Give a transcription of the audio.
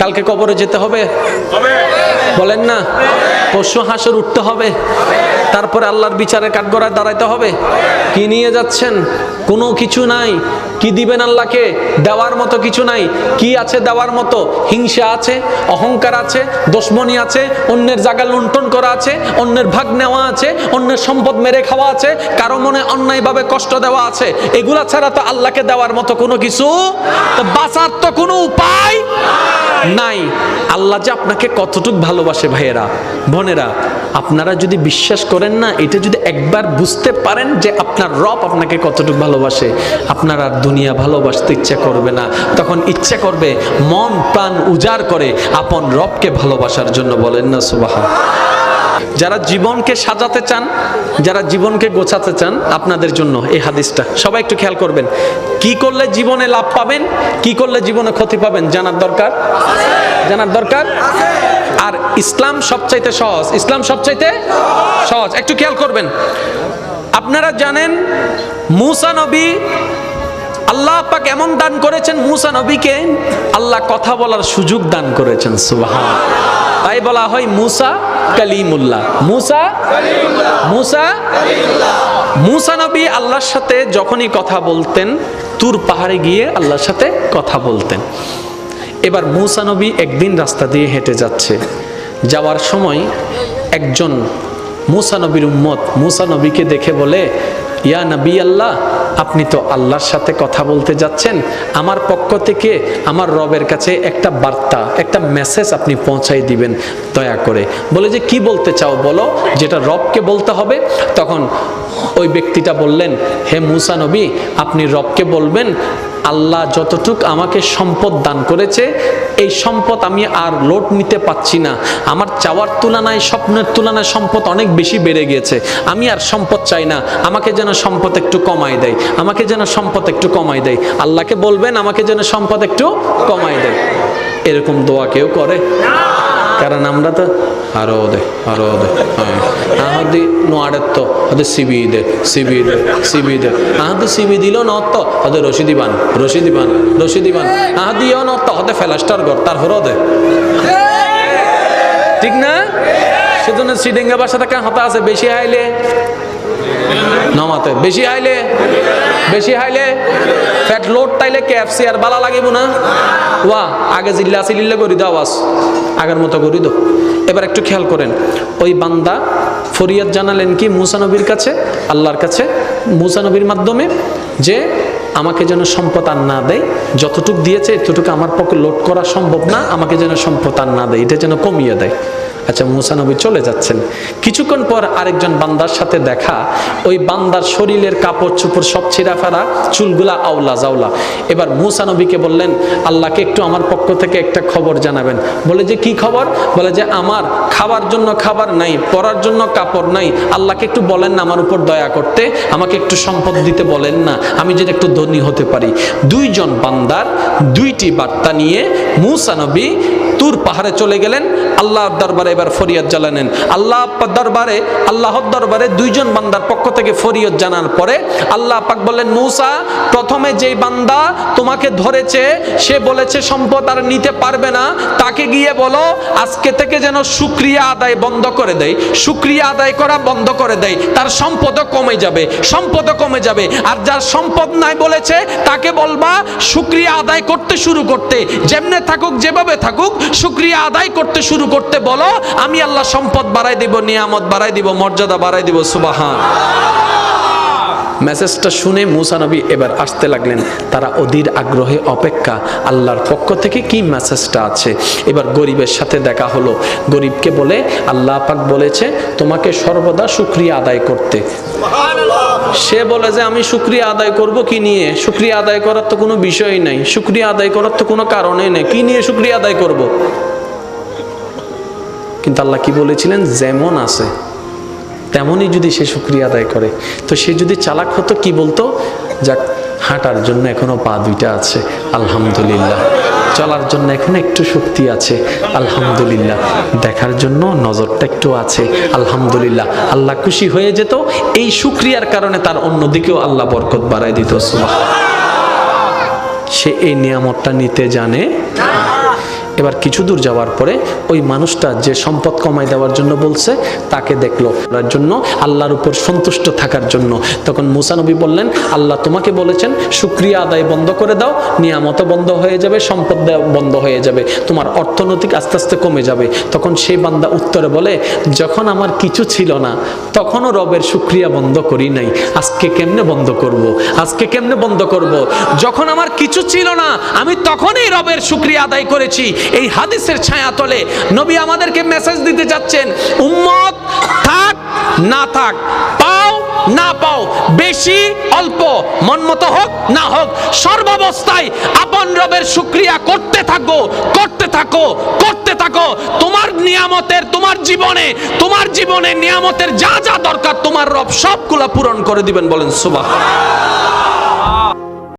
কালকে কবরে যেতে হবে? বলেন না। পশু হাসর উঠতে হবে। তারপরে আল্লাহর বিচারে কাঠগড়ায় দাঁড়াইতে হবে। কি নিয়ে যাচ্ছেন? কোনো কিছু নাই। কি দিবেন আল্লাহকে? দেওয়ার মতো কিছু নাই। কি আছে দেওয়ার মতো? হিংসা আছে, অহংকার আছে দুশ্মনী আছে, অন্যের জায়গা লুণ্ঠন করা আছে, অন্যের ভাগ নেওয়া আছে, অন্যের সম্পদ মেরে খাওয়া আছে, কারও মনে অন্যায়ভাবে কষ্ট দেওয়া আছে। এগুলা ছাড়া তো আল্লাহকে দেওয়ার মতো কোনো কিছু তো বাঁচার তো কোনো উপায় নাই। আল্লাহ যে আপনাকে কতটুক ভালোবাসে ভাইয়েরা, বোনেরা আপনারা যদি বিশ্বাস করেন না, এটা যদি একবার বুঝতে পারেন যে আপনার রব আপনাকে কতটুক ভালোবাসে, আপনার আর দুনিয়া ভালোবাসতে ইচ্ছা করবে না। তখন ইচ্ছা করবে, মন প্রাণ উজাড় করে আপন রবকে ভালোবাসার জন্য বলেন না সুবাহা যারা জীবনকে সাজাতে চান, যারা জীবনকে গোছাতে চান, আপনাদের জন্য এই হাদিসটা। সবাই একটু খেয়াল করবেন। কি করলে জীবনে লাভ পাবেন, কি করলে জীবনে ক্ষতি পাবেন, জানার দরকার? জানার দরকার? আর ইসলাম সবচাইতে সহজ। ইসলাম সবচাইতে সহজ। একটু খেয়াল করবেন। আপনারা জানেন, মুসা নবী, আল্লাহ পাক এমন দান করেছেন, মুসা নবীকে আল্লাহ কথা বলার সুযোগ দান করেছেন, সুবাহান। তাই বলা হয় মুসা কালিমুল্লাহ। মুসা মুসা মুসা নবী আল্লাহর সাথে যখনই কথা বলতেন, তুর পাহাড়ে গিয়ে আল্লাহর সাথে কথা বলতেন। এবার নবী একদিন রাস্তা দিয়ে হেঁটে যাচ্ছে। যাওয়ার সময় একজন নবীর উম্মত নবীকে দেখে বলে, ইয়া নবী আল্লাহ, আপনি তো আল্লাহর সাথে কথা বলতে যাচ্ছেন। আমার পক্ষ থেকে আমার রবের কাছে একটা বার্তা, একটা মেসেজ আপনি পৌঁছাই দিবেন, দয়া করে। বলে যে, কি বলতে চাও বলো? যেটা রবকে বলতে হবে। তখন ওই ব্যক্তিটা বললেন, হে মুসা নবী, আপনি রবকে বলবেন আল্লাহ যতটুক আমাকে সম্পদ দান করেছে, এই সম্পদ আমি আর লোড নিতে পাচ্ছি না। আমার চাওয়ার তুলনায়, স্বপ্নের তুলনায় সম্পদ অনেক বেশি বেড়ে গিয়েছে। আমি আর সম্পদ চাই না। আমাকে যেন সম্পদ একটু কমাই দেয়। আমাকে যেন সম্পদ একটু কমাই দেয়। আল্লাহকে বলবেন, আমাকে যেন সম্পদ একটু কমাই দেয়। এরকম দোয়া কেউ করে? কারণ আমরা তো সিবি দে সিবি দে আহদি সিবি দিল নত ওদের রশিদি বান রশিদি বান রশিদি বান আহদিও নত হতে ফেলাস্টার গর তার হরো দে ঠিক না? সেজন্য সিডিঙ্গা বাসা থেকে হতা আছে? বেশি আইলে? নমাতে। বেশি আইলে? বেশি হাইলে ফ্যাট লোড তাইলে কেএফসি আর বালা লাগিব না? ওয়া, আগে জিল্লা সিলিল্লা করি দাও আওয়াজ আগের মতো করি দাও। এবার একটু খেয়াল করেন, ওই বান্দা ফরিয়াদ জানালেন কি মুসানবীর কাছে, আল্লাহর কাছে মুসানবীর মাধ্যমে, যে আমাকে যেন সম্পদ আর না দেয়, যতটুক দিয়েছে এতটুকু আমার পক্ষে লোড করা সম্ভব না, আমাকে যেন সম্পদ আর না দেয়, এটা যেন কমিয়ে দেয়। আচ্ছা মুসা নবী চলে যাচ্ছেন। কিছুক্ষণ পর আরেকজন বান্দার সাথে দেখা, ওই বান্দার শরীরের কাপড় চোপড় সব ছিঁড়া ফেরা চুলগুলা আওলা জাওলা এবার মুসা নবীকে বললেন, আল্লাহকে একটু আমার পক্ষ থেকে একটা খবর জানাবেন। বলে যে, কি খবর? বলে যে, আমার খাবার জন্য খাবার নাই, পরার জন্য কাপড় নাই। আল্লাহকে একটু বলেন না আমার উপর দয়া করতে, আমাকে একটু সম্পদ দিতে বলেন না। আমি যদি একটু ধনী হতে পারি। দুইজন বান্দার দুইটি বার্তা নিয়ে মুসা নবী তুর পাহাড়ে চলে গেলেন, আল্লাহর দরবারে এবার ফরিয়াদ জ্বালানেন আল্লাহ দরবারে, আল্লাহর দরবারে দুইজন বান্দার পক্ষ থেকে ফরিয়াদ জানার পরে আল্লাহ পাক বললেন, মৌসা, প্রথমে যেই বান্দা তোমাকে ধরেছে, সে বলেছে, সম্পদ আর নিতে পারবে না। তাকে গিয়ে বলো, আজকে থেকে যেন সুক্রিয়া আদায় বন্ধ করে দেয় সুক্রিয়া আদায় করা বন্ধ করে দেয় তার সম্পদও কমে যাবে, সম্পদও কমে যাবে। আর যার সম্পদ নাই বলেছে, তাকে বলবা, সুক্রিয়া আদায় করতে শুরু করতে। যেমনে থাকুক, যেভাবে থাকুক সুক্রিয়া আদায় করতে শুরু করতে বলো, আমি আল্লাহ সম্পদ বাড়াই দিব, নিয়ামত বাড়াই দিব, মর্যাদা বাড়াই দিব, সুবাহান। মেসেজটা শুনে মুসা নবী এবার আসতে লাগলেন। তারা অধীর আগ্রহে অপেক্ষা আল্লাহর পক্ষ থেকে কি মেসেজটা আছে? এবার গরিবের সাথে দেখা হলো। গরিবকে বলে, আল্লাহ পাক বলেছে তোমাকে সর্বদা সুক্রিয়া আদায় করতে। সে বলে যে, আমি শুক্রিয়া আদায় করব কি নিয়ে? শুক্রিয়া আদায় করার তো কোনো বিষয়ই নাই। শুক্রিয়া আদায় করার তো কোনো কারণই নেই। কি নিয়ে শুক্রিয়া আদায় করব? কিন্তু আল্লাহ কি বলেছিলেন? যেমন আছে। তেমনই যদি সে শুক্রিয়া আদায় করে। তো সে যদি চালাক হতো, কি বলতো? যাক, হাঁটার জন্য এখনও পা দুইটা আছে। আলহামদুলিল্লাহ। চলার জন্য এখন একটু শক্তি আছে। আলহামদুলিল্লাহ। দেখার জন্য নজরটা একটু আছে। আলহামদুলিল্লাহ। আল্লাহ খুশি হয়ে যেত। এই শুক্রিয়ার কারণে তার অন্যদিকেও আল্লাহ বরকত বাড়াই দিত। সে এই নিয়ামতটা নিতে জানে। এবার কিছু দূর যাওয়ার পরে ওই মানুষটা যে সম্পদ কমাই দেওয়ার জন্য বলছে, তাকে দেখল। তার জন্য আল্লাহর উপর সন্তুষ্ট থাকার জন্য। তখন মুসানবী বললেন, আল্লাহ তোমাকে বলেছেন শুক্রিয়া আদায় বন্ধ করে দাও, নিয়ামত বন্ধ হয়ে যাবে, সম্পদ বন্ধ হয়ে যাবে, তোমার অর্থনৈতিক আস্তে আস্তে কমে যাবে। তখন সেই বান্দা উত্তরে বলে, যখন আমার কিছু ছিল না, তখনও রবের শুক্রিয়া বন্ধ করি নাই। আজকে কেমনে বন্ধ করব। আজকে কেমনে বন্ধ করব। যখন আমার কিছু ছিল না, আমি তখনই রবের শুক্রিয়া আদায় করেছি। এই হাদিসের ছায়া তলে নবী আমাদেরকে মেসেজ দিতে যাচ্ছেন, উম্মত, থাক, না থাক, পাও, না পাও, বেশি, অল্প, মন মতো হোক, না হোক, সর্বাবস্থায় আপন রবের শুক্রিয়া করতে থাকো করতে থাকো করতে থাকো। তোমার নিয়ামতের, তোমার জীবনে তোমার জীবনে নিয়ামতের যা যা দরকার, তোমার রব সবগুলা পূরণ করে দিবেন বলেন সুবাহ